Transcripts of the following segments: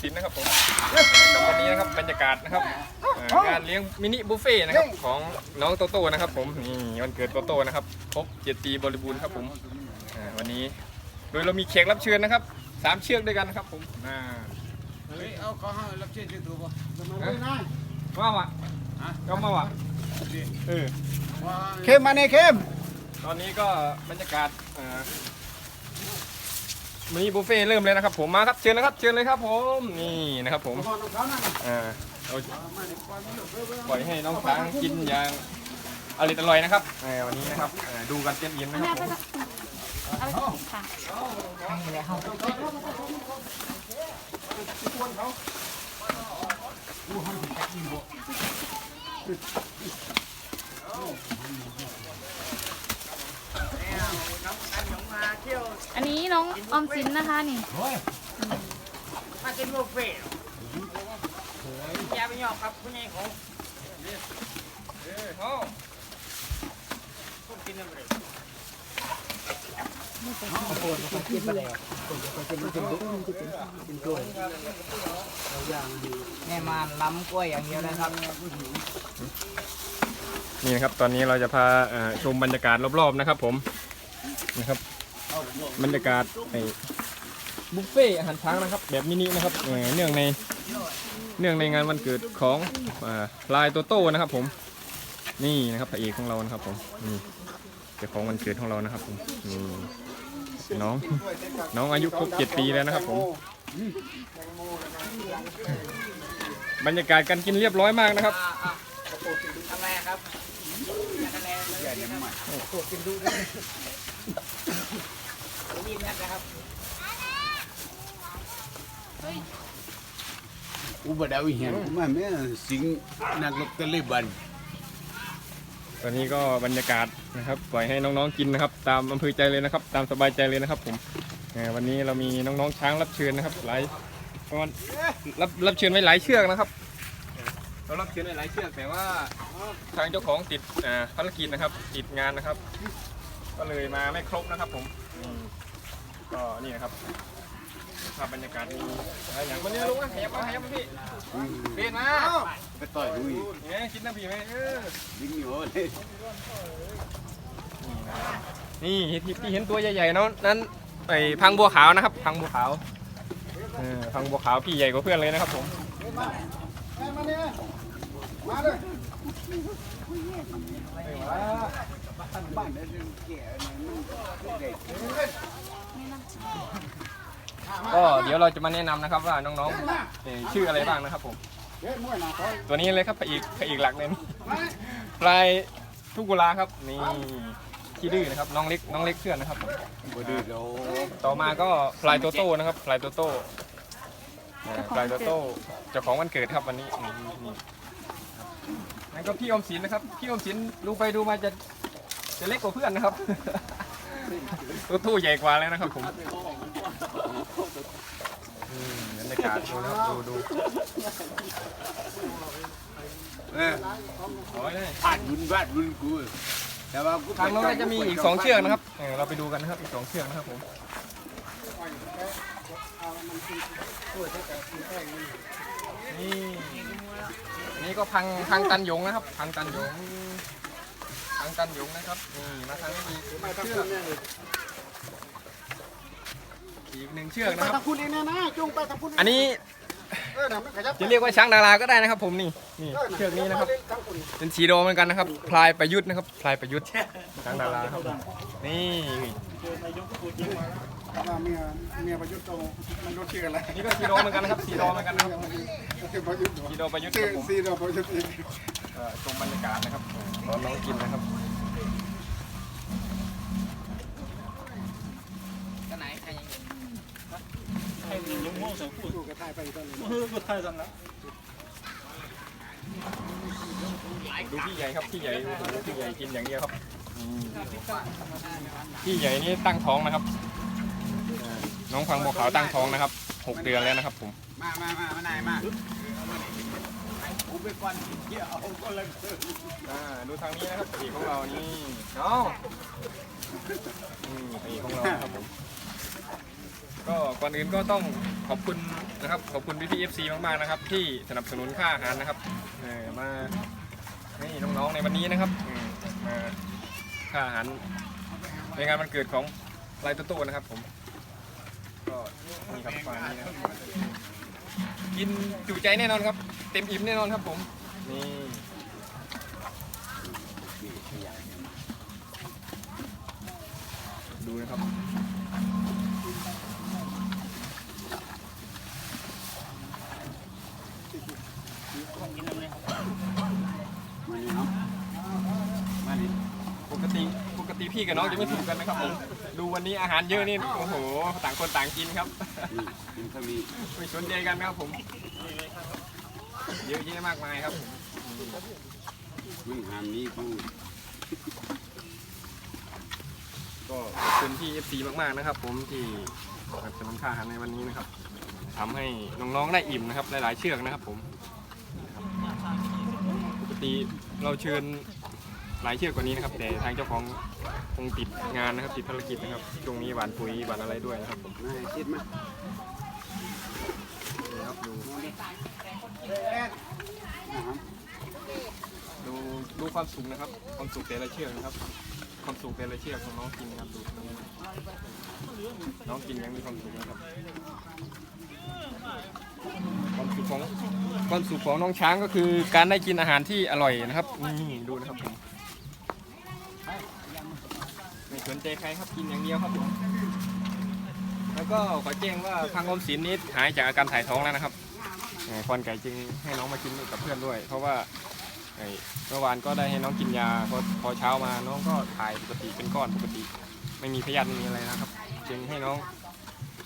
สู่ช่องทางออมสินนะครับผมกับวันนี้นะครับบรรยากาศนะครับเอ่องานเลี้ยงมินิบุฟเฟ่ต์นะครับของน้องโตโต้นะครับ ผมนี่วันเกิดโตโต้นะครับครบเจ็ดปีบริบูรณ์ครับผมอ่าวันนี้โดยเรามีแขกรับเชิญนะครับสามเชือกด้วยกันนะครับผมอ่าเฮ้ยเอาเขาให้รับเชิญชื่อตัวป่ะว่าวะก็มาวะเออ ว่า เข้มมาเนี่ยเข้ม ตอนนี้ก็บรรยากาศอ่ามิ นิบุฟเฟ่ต์เริ่มเลยนะครับผมมาครับเชิญนะครับเชิญเลยครับผมนี่นะครับผมอ่าเราปล่อยให้น้องช้างกินอย่างอร่อยอร่อยนะครับอ่าวันนี้นะครับอ่าดูกันเต็มอิ่มนะครับผมเอาค่ะ องอันหยงมาเที่ยวอันนี้น้องออมสินนะคะนี่ มากินบุฟเฟ่ต์ยาไปหยอกครับคุณยายของเออเอาคนกินอะไรแม่มาล้ำกล้วยอย่างเดียวนะครับนี่นะครับตอนนี้เราจะพาเอ่อชมบรรยากาศรอบๆนะครับผม นะครับบรรยากาศไอ้บุฟเฟ่ต์อาหารช้างนะครับ แบบมินินะครับเอ่อเนื่องในเนื่องในงานวันเกิดของอ่าลายโตโต้นะครับ ผมนี่นะครับพระเอกของเรานะครับ ผมนี่เจ้าของวันเกิดของเรานะครับ ผมนี่น้องน้องอายุครบเจ็ดปีแล้วนะครับ ผมบรรยากาศการกินเรียบร้อยมากนะครับทำไมครับอะไรใหญ่ยังใหม่โคตรกินดูด้วย นี่นะครับอุบดาวิเหียนกูมาแม่สิงนักลบตะลิบันตอนนี้ก็บรรยากาศนะครับ ปล่อยให้น้องๆกินนะครับ ตามอำเภอใจเลยนะครับ ตามสบายใจเลยนะครับ ผมเอ่อวันนี้เรามีน้องๆช้างรับเชิญนะครับ หลายประมาณรับรับเชิญไว้หลายเชือกนะครับเรารับเชิญไว้หลายเชือกแต่ว่าทางเจ้าของติดอ่าภารกิจนะครับ ติดงานนะครับ ก็เลยมาไม่ครบนะครับผมอืมก็นี่นะครับภาพบรรยากาศมีอะไรอย่างวันนี้ลุงนะขยับมาขยับมาพี่เปลี่ยนมาไปต่อยดูอีกเนี่ยคิดน้ำผีไหมเออยิงอยู่เลยนี่ที่ที่เห็นตัวใหญ่ๆเนาะนั้นไอ้พังบัวขาวนะครับ พังบัวขาวเออพังบัวขาวพี่ใหญ่กว่าเพื่อนเลยนะครับผมมาเนี่ยมาเลย บ้านได้เรื่องแก่เนี่ยมันเด็กก็เดี๋ยวเราจะมาแนะนำนะครับว่าน้องๆเอ่อชื่ออะไรบ้างนะครับผมเฮ้ยมวยหนาคอยตัวนี้เลยครับพระเอกพระเอกหลักเลยพลายทุกุลาครับนี่ขี้ดื้อนะครับน้องเล็กน้องเล็กเพื่อนนะครับผมบ่ดื้อโดต่อมาก็พลายโตโต้นะครับพลายโตโต้เอ่อพลายโตโต้เจ้าของวันเกิดครับวันนี้นี่นี่นั่นก็พี่อมสินนะครับพี่อมสินดูไปดูมาจะ จะเล็กกว่าเพื่อนนะครับตัวทู่ใหญ่กว่าแล้วนะครับผมอืมบรรยากาศดูนะครับดูดูเออโอ้ยนี่ผ่านบุญบ้านบุญกูแต่ว่ากูทางโน้นก็จะมีอีกสองเชือกนะครับเออเราไปดูกันนะครับ อีกสองเชือกนะครับผมนี่อันนี้ก็พังพังตันหยงนะครับ พังตันหยง พังตันหยงนะครับนี่มาทางนี้อีกไปทางเชืคุอกณเนี่ยเลยอีกหนึ่งเชือกไปนะครับ ทางคุณเองนะนะจุงไปทางคุณอันนี้เออนะมันขยับจะเรียกว่าช้างดาราก็ได้นะครับผมนี่นี่เชือกนี้นะครับ ทางคุณเป็นสีโดเหมือนกันนะครับ พลายประยุทธ์นะครับ พลายประยุทธ์ช้างดาราครับผมนี่เมียเมียประยุทธ์โตมันรู้ชื่ออะไรนี่ก็สีโดเหมือนกันนะครับสีโดเหมือนกันนะครับชื่อประยุทธ์สีโดประยุทธ์คชื่อรับผมซีโดประยุทธ์อีกเอ่อ ชมบรรยากาศนะครับตอนน้องกินนะครับกันไหนใครยังสู้กระทายไปตอนนี้ดูพี่ใหญ่ครับพี่ใหญ่โอ้โหพี่ใหญ่กินอย่างเดียวครับอืมพี่ใหญ่นี่ตั้งท้องนะครับเอ่อน้องพังบัวขาวตั้งท้องนะครับหกเดือนแล้วนะครับผม มามามามาไหนมากู ไปก่อนเกี่ยวก็เลยอ่าดูทางนี้นะครับผีของเรานี่น้องนี่ผีของเราครับผมก่อนอื่นก็ต้องขอบคุณนะครับขอบคุณพี่พีเอฟซีมากๆนะครับ ที่สนับสนุนค่าอาหารนะครับเออมาให้น้องๆในวันนี้นะครับมาค่าอาหารในงานวันเกิดของไลโตโต้นะครับผมก็นี่ครับประมานี้นะครับ กินจุใจแน่นอนครับ เต็มอิ่มแน่นอนครับผม นี่ดูนะครับมานี่เนาะมานี่ปกติปกติพี่กับน้องจะไม่ถูกกันนะครับผมดูวันนี้อาหารเยอะนี่โอ้โห ต่างคนต่างกินครับ นี่กินข้าวมีไม่สนใจกันครับผมเยอะแยะมากมายครับมึงหามนี้กูก็ขอบคุณที่ FC มากๆนะครับ ผมที่สนับสนุนค่าอาหารในวันนี้นะครับทำให้น้องๆได้อิ่มนะครับหลายๆเชือกนะครับ ผมนะครับปกติเราเชิญหลายเชือกกว่านี้นะครับ แต่ทางเจ้าของคงติดงานนะครับติดภารกิจนะครับช่วงนี้หวานปุ๋ยหวานอะไรด้วยนะครับผมมาให้คิดมานี่ ครับดูดูดูความสุขนะครับ ความสุขแต่ละเชือกนะครับ ความสุขแต่ละเชือกของน้องกินนะครับดูน้องกินยังมีความสุขนะครับความสุขของความสุขของน้องช้างก็คือการได้กินอาหารที่อร่อยนะครับนี่ดูนะครับผมไม่สนใจใครครับกินอย่างเดียวครับผม แล้วก็ขอแจ้งว่าพังอมสินนี้หายจากอาการถ่ายท้องแล้วนะครับควันไก่จึงให้น้องมากินกับเพื่อนด้วย เพราะว่าเมื่อวานก็ได้ให้น้องกินยาพอพอเช้ามาน้องก็ถ่ายปกติเป็นก้อนปกติ ไม่มีพยาธิไม่มีอะไรนะครับ จึงให้น้อง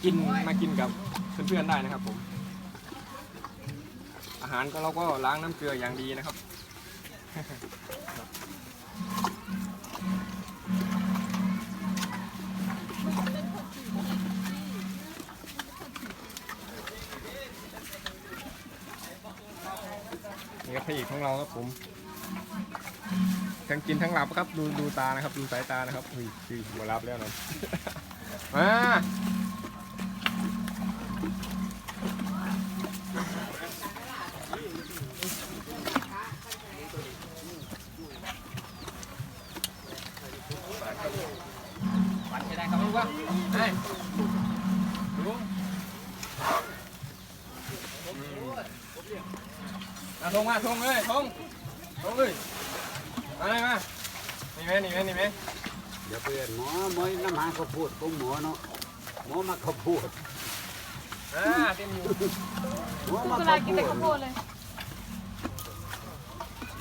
กินมากินกับเพื่อนๆได้นะครับ ผม อาหารก็เราก็ล้างน้ำเกลืออย่างดีนะครับ รับพระเอกของเราครับผมทั้งกินทั้งหลับครับดูดูตานะครับ ดูสายตานะครับเฮ้ยคือหัวรับแล้วนะมาปั่นใช่ได้ครับลูกวะเฮ้ยลุง มาทงมาทงเลยทงทงเลยมาเลยมานี่ไหมนี่ไหมนี่ไหมเดี๋ยวเพื่อนหมอหมอน้ำหาข้าวโพดของหมอเนาะหมอมาข้าวโพดอ่าเต็มอยู่หมอมาสุข้าราวกินโพแต่ดข้าวโพดเลย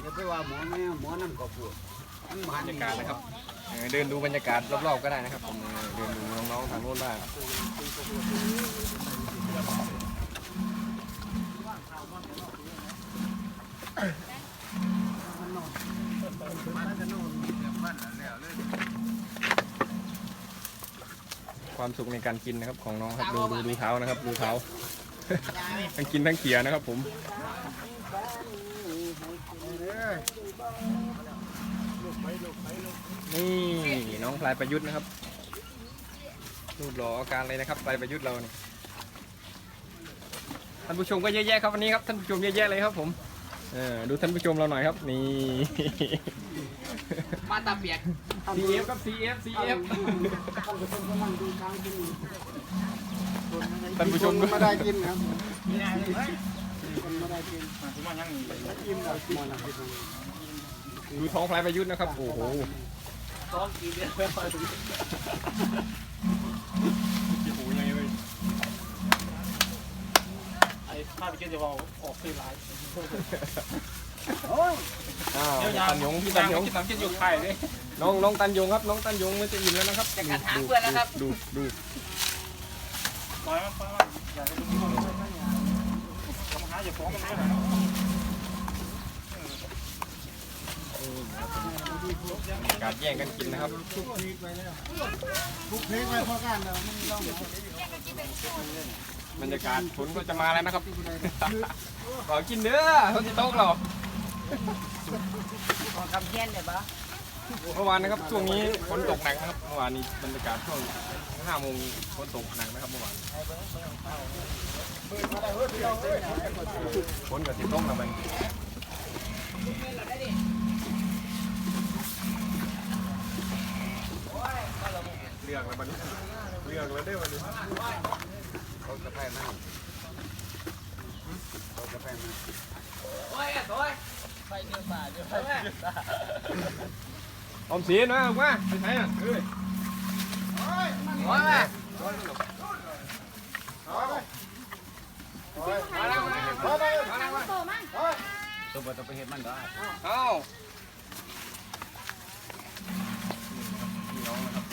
อย่าไปว่าหมอแม่หมอน้ำข้าวโพดมันหบวารรยากาศนะครับเออเดินดูบรรยากาศรอบๆก็ได้นะครับผมเออเดินดูน้องๆทางโน้นบ้าง ความสุขในการกินนะครับของน้องครับดูดูดูเท้านะครับ ดูเท้า ทั้งกินทั้งเขี่ยนะครับผมนี่น้องพลายประยุทธ์นะครับรูปหล่ออาการเลยนะครับพลายประยุทธ์เราเนี่ยท่านผู้ชมก็เยอะแยะครับวันนี้ครับท่านผู้ชมเยอะแยะเลยครับผม เออดูท่านผู้ชมเราหน่อยครับ นี่ มาตาเปียก CF ครับ CF CF ท่านผู้ชมไม่ได้กินครับดูท้องพลายประยุทธ์นะครับ โอ้โหซ้อมกี่เดือนแไอ้ภาพเมื่อกี้จะบอกออกสื่อหลายอ้าวเดี๋ยวตันยงพี่ตันยงกินน้ำกินอยู่ไข่เลยน้องน้องตันยงครับ น้องตันยงมันจะอิ่มแล้วนะครับจะกัดหางเพื่อนแล้วครับดูดูปล่อยมันปล่อยมันอย่าไปดูมันทำหาอย่าฟ้องมันเลยการแย่งกันกินนะครับทุกเพลงไปแล้วทุกเพลงไปพอกันแล้วมันต้อง บรรยากาศฝนก็จะมาแล้วนะครับ ขอกินเด้อคนที่โต๊ะเราของคำเพี้ยนเดี๋ยวปะเมื่อวานนะครับช่วงนี้ฝนตกหนักนะครับเมื่อวานนี้บรรยากาศช่วงห้าโมงฝนตกหนักนะครับเมื่อวานฝนกับสิบต้มนะมันเลือกแล้วมันเลือกแล้วได้วันนี้ เขากาแฟมาเขากาแฟมาโอ้ยโอ้ยไปเดือดป่าเดือดป่าออมสีนนะออกมาไปไหนอะเฮ้ย โอ้ยแม่ มาแล้วมาแล้วมาแล้วมาโตมั่ง ตัวบ่ต้องไปเฮ็ดมันก็ เอ้าพี่น้องนะครับ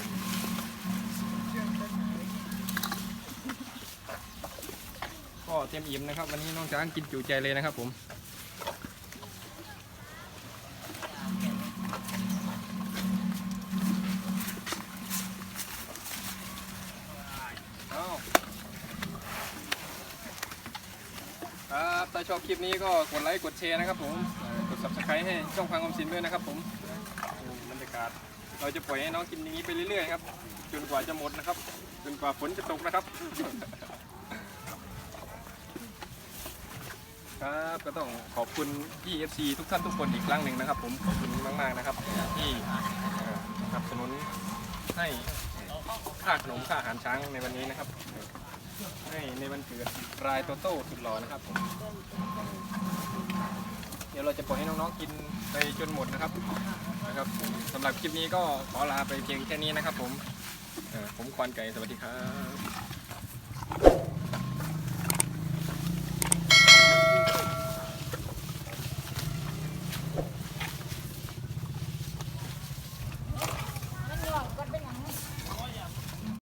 ก็เตรีย มอิ่มนะครับ วันนี้น้องช้างกินจุใจเลยนะครับ ผมครับถ้าชอบคลิปนี้ก็กดไลค์กดแชร์นะครับ ผมกด subscribe ให้ช่องพังอมสินด้วยนะครับ ผมอืมบรรยากาศเราจะปล่อยให้น้องกินอย่างนี้ไปเรื่อยๆครับจนกว่าจะหมดนะครับจนกว่าฝนจะตกนะครับ ครับก็ต้องขอบคุณพี่ FC ทุกท่านทุกคนอีกครั้งหนึ่งนะครับ ผมขอบคุณมากๆนะครับที่สนับสนุนให้ค่าขนมค่าอาหารช้างในวันนี้นะครับ ให้ในวันเกิดรายโตโต้สุดหล่อนะครับผมเดี๋ยวเราจะปล่อยให้น้องๆกินไปจนหมดนะครับนะครับสำหรับคลิปนี้ก็ขอลาไปเพียงแค่นี้นะครับ ผมผมควานไก่สวัสดีครับ